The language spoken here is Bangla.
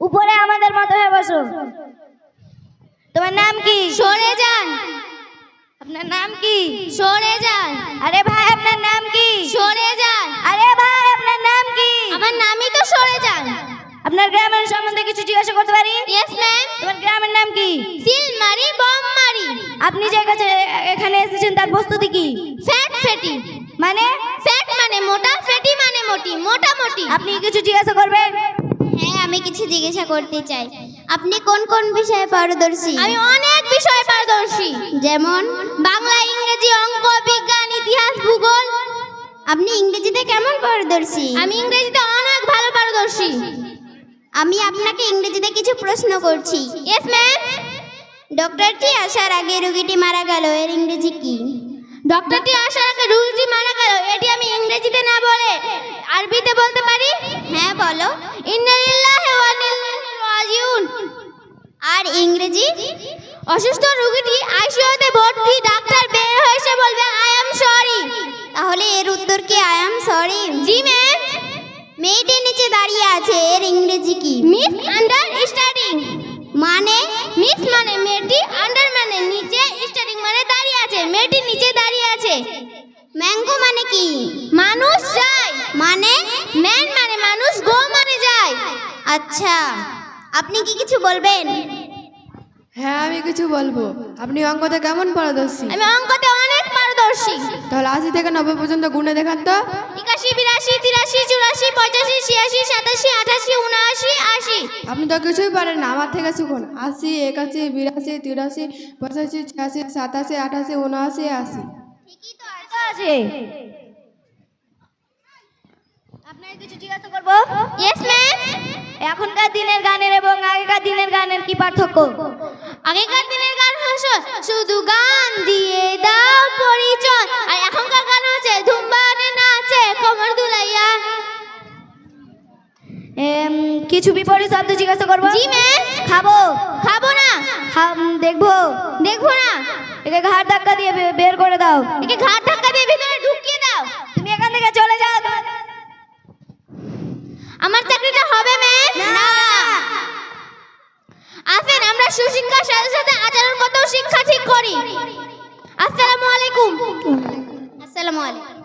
উপরে আমাদের মতো হয়ে বসো। তোমার নাম কি? সরে যান। আপনার নাম কি? সরে যান। আরে ভাই আপনার নাম কি? সরে যান। আরে ভাই আপনার নাম কি? আমার নামই তো সরে যান। আপনার গ্রামের সম্বন্ধে কিছু জিজ্ঞাসা করতে পারি? ইয়েস ম্যাম তোমার গ্রামের নাম কি? সিলমারি বম মারি আপনি যে কাছে এখানে এসেছেন তার প্রস্তুতি কি? Fat fatty. মানে? ফ্যাট মানে মোটা ফেটি মানে মোটি মোটামুটি। আপনি কিছু জিজ্ঞাসা করবেন? জিজ্ঞাসা করতে চাই। আপনি কোন কোন বিষয়ে পারদর্শী? আমি অনেক বিষয়ে পারদর্শী। যেমন বাংলা ইংরেজি অঙ্ক বিজ্ঞান ইতিহাস ভূগোল। আপনি ইংরেজিতে কেমন পারদর্শী? আমি ইংরেজিতে অনেক ভালো পারদর্শী। আমি আপনাকে ইংরেজিতে কিছু প্রশ্ন করছি। ইয়েস ম্যাম ডক্টরটি আসার আগে রোগীটি মারা গেল এর ইংরেজি কি? ডক্টরটি আসার আগে রোগীটি মারা গেল এটি আমি ইংরেজিতে না বলে আরবিতে বলতে আর ইংরেজি? অসুস্থ রোগীটি আইসিইউতে ভর্তি, ডাক্তার বের হয়ে এসে বলবে আই অ্যাম সরি তাহলে এর উত্তর কি I am sorry ji ma'am মেয়েটি নিচে দাঁড়িয়ে আছে, এর ইংরেজি কি? মিস আন্ডার স্টাডিং মানে? মিস মানে মেয়েটি আন্ডার মানে নিচে স্টাডিং মানে দাঁড়িয়ে আছে, মেয়েটি নিচে দাঁড়িয়ে আছে। ম্যাঙ্গো মানে কি? মানুষ যায়। মানে? ম্যান মানে মানুষ গো মানে যায়। আচ্ছা আপনি কি কিছু বলবেন? হ্যাঁ আমি কিছু বলব। আপনি অঙ্কতে কেমন পারদর্শী? আমি অঙ্কতে অনেক পারদর্শী। তাহলে আশি থেকে নব্বই পর্যন্ত গুণে দেখান তো। একাশি বিরাশি তিরাশি চুরাশি পঁচাশি ছিয়াশি সাতাশি আঠাশি উনআশি আশি। আপনি তো কিছুই পারেন না আমার থেকে শিখুন। আশি একাশি বিরাশি তিরাশি পঁচাশি ছিয়াশি সাতাশি আঠাশি উনআশি আশি। তো আছে। আপনার কিছু জিজ্ঞাসা করব? ইয়েস ম্যাম এখনকার দিনের গানের এবং আগেকার দিনের গানের কি পার্থক্য? আগেকার দিনের গান হচ্ছে শুধু গান দিয়ে দাও পরিচয়। আর এখনকার গান হচ্ছে ধুমবানে নাচে কোমর দুলাইয়া। কিছু বিপরীত শব্দ জিজ্ঞাসা করব? জি ম্যাম খাব। খাব না। দেখব। দেখব না। একে ঘাট ধাক্কা দিয়ে বের করে দাও। একে ঘাট আমরা সুশিক্ষার সাথে সাথে আচরণগত শিক্ষা ঠিক করি। আসসালামু আলাইকুম। আসসালামু আলাইকুম।